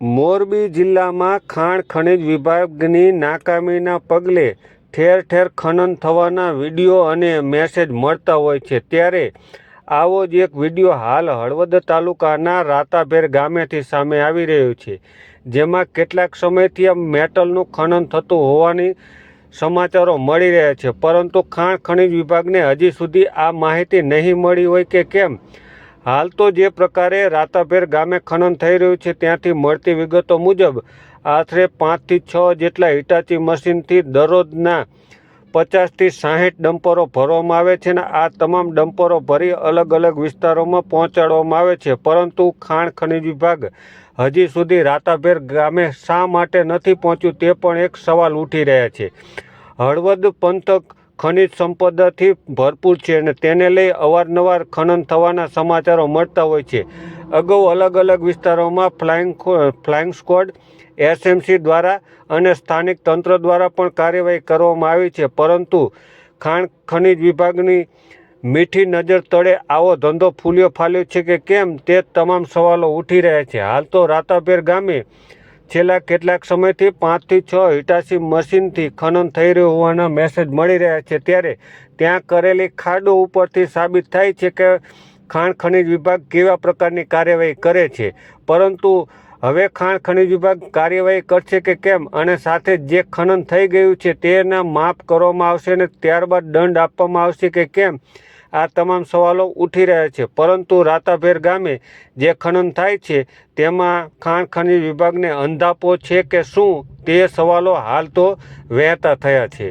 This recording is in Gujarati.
મોરબી જિલ્લામાં ખાણ ખનિજ વિભાગની નાકામીના પગલે ઠેર ઠેર ખનન થવાના વીડિયો અને મેસેજ મળતા હોય છે. ત્યારે આવો જ એક વીડિયો હાલ હળવદ તાલુકાના રાતાભેર ગામેથી સામે આવી રહ્યો છે, જેમાં કેટલાક સમયથી આ મેટલનું ખનન થતું હોવાની સમાચારો મળી રહ્યા છે. પરંતુ ખાણ ખનિજ વિભાગને હજી સુધી આ માહિતી નહીં મળી હોય કે કેમ? હાલ તો જે પ્રકારે રાતાભેર ગામે ખનન થઈ રહ્યું છે, ત્યાંથી મળતી વિગતો મુજબ આશરે પાંચથી છ જેટલા હિટાચી મશીનથી દરરોજના પચાસથી સાહીઠ ડમ્પરો ભરવામાં આવે છે અને આ તમામ ડમ્પરો ભરી અલગ અલગ વિસ્તારોમાં પહોંચાડવામાં આવે છે. પરંતુ ખાણ ખનિજ વિભાગ હજી સુધી રાતાભેર ગામે શા માટે નથી પહોંચ્યું તે પણ એક સવાલ ઉઠી રહ્યા છે. હળવદ પંથક ખનિજ સંપદાથી ભરપૂર છે અને તેને લઈ અવારનવાર ખનન થવાના સમાચારો મળતા હોય છે. અગાઉ અલગ અલગ વિસ્તારોમાં ફ્લાઇંગ ફ્લાઇંગ સ્ક્વોડ, એસએમસી દ્વારા અને સ્થાનિક તંત્ર દ્વારા પણ કાર્યવાહી કરવામાં આવી છે. પરંતુ ખાણ ખનિજ વિભાગની મીઠી નજર તળે આવો ધંધો ફૂલ્યો ફાલ્યો છે કે કેમ તે તમામ સવાલો ઉઠી રહ્યા છે. હાલ તો રાતાભેર ગામે છેલ્લા કેટલાક સમયથી પાંચથી છ હિટાસી મશીનથી ખનન થઈ રહ્યું હોવાના મેસેજ મળી રહ્યા છે. ત્યારે ત્યાં કરેલી ખાડો ઉપરથી સાબિત થાય છે કે ખાણ ખનિજ વિભાગ કેવા પ્રકારની કાર્યવાહી કરે છે. પરંતુ હવે ખાણ ખનિજ વિભાગ કાર્યવાહી કરશે કે કેમ અને સાથે જે ખનન થઈ ગયું છે તેના માફ કરવામાં આવશે અને ત્યારબાદ દંડ આપવામાં આવશે કે કેમ? આ તમામ સવાલો ઉઠી રહ્યા છે. પરંતુ રાતાભેર ગામે જે ખનન થાય છે, તેમાં ખાણ ખનિજ વિભાગને અંધાપો છે કે શું તે સવાલો હાલ તો વહેતા થયા છે.